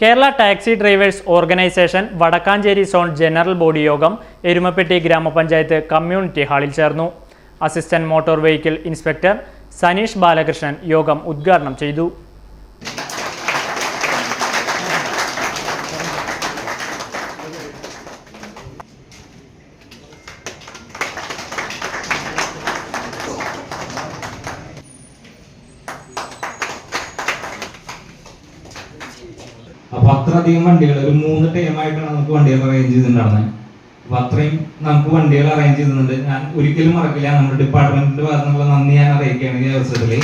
Kerala taxi drivers organisation Vadakkanchery zone general body യോഗം എരുമപ്പെട്ടി ഗ്രാമപഞ്ചായത്ത് community ഹാളിൽ ചേർന്നു. Assistant motor vehicle inspector Saneesh Balakrishnan യോഗം ഉദ്ഘാടനം ചെയ്തു. അപ്പൊ അത്രയധികം വണ്ടികൾ ഒരു മൂന്ന് ടൈമായിട്ടാണ് നമുക്ക് വണ്ടികൾ അറേഞ്ച് ചെയ്തിട്ടുണ്ടായിരുന്നത് അപ്പൊ അത്രയും നമുക്ക് വണ്ടികൾ അറേഞ്ച് ചെയ്തിട്ടുണ്ട്. ഞാൻ ഒരിക്കലും മറക്കില്ല. നമ്മുടെ ഡിപ്പാർട്ട്മെന്റിന്റെ ഭാഗത്തു നിന്നുള്ള നന്ദി ഞാൻ അറിയിക്കുകയാണ് ഈ അവസരത്തിൽ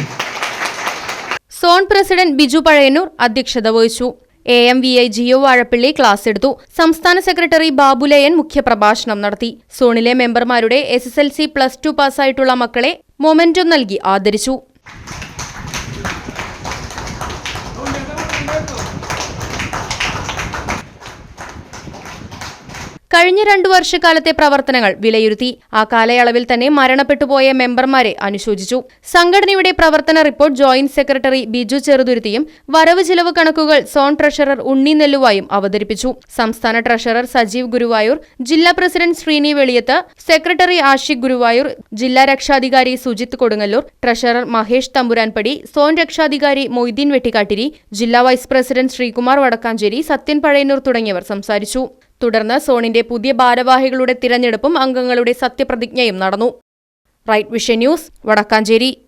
സോൺ പ്രസിഡന്റ് ബിജു പഴയന്നൂർ അധ്യക്ഷത വഹിച്ചു. A M V I Jio Vazhappilly class എടുത്തു. സംസ്ഥാന സെക്രട്ടറി ബാബുലയൻ മുഖ്യപ്രഭാഷണം നടത്തി. സോണിലെ മെമ്പർമാരുടെ S S L C plus two പാസ്സായിട്ടുള്ള മക്കളെ മൊമെന്റം നൽകി ആദരിച്ചു. കഴിഞ്ഞ രണ്ടു വർഷക്കാലത്തെ പ്രവർത്തനങ്ങൾ വിലയിരുത്തി. ആ കാലയളവിൽ തന്നെ മരണപ്പെട്ടുപോയ മെമ്പർമാരെ അനുശോചിച്ചു. സംഘടനയുടെ പ്രവർത്തന റിപ്പോർട്ട് ജോയിന്റ് സെക്രട്ടറി ബിജു ചെറുതുരുത്തിയും വരവ് ചിലവ് കണക്കുകൾ സോൺ ട്രഷറർ ഉണ്ണി നെല്ലുവായും അവതരിപ്പിച്ചു. സംസ്ഥാന ട്രഷറർ സജീവ് ഗുരുവായൂർ ജില്ലാ പ്രസിഡന്റ് ശ്രീനി വെളിയത്ത് സെക്രട്ടറി ആഷിഖ് ഗുരുവായൂർ ജില്ലാ രക്ഷാധികാരി സുജിത് കൊടുങ്ങല്ലൂർ ട്രഷറർ മഹേഷ് തമ്പുരാൻപടി സോൺ രക്ഷാധികാരി മൊയ്തീൻ വെട്ടിക്കാട്ടിരി ജില്ലാ വൈസ് പ്രസിഡന്റ് ശ്രീകുമാർ വടക്കാഞ്ചേരി സത്യൻ പഴയന്നൂർ തുടങ്ങിയവർ സംസാരിച്ചു. തുടർന്ന് സോണിന്റെ പുതിയ ഭാരവാഹികളുടെ തിരഞ്ഞെടുപ്പും അംഗങ്ങളുടെ സത്യപ്രതിജ്ഞയും നടന്നു. Right vision news Vadakkanchery.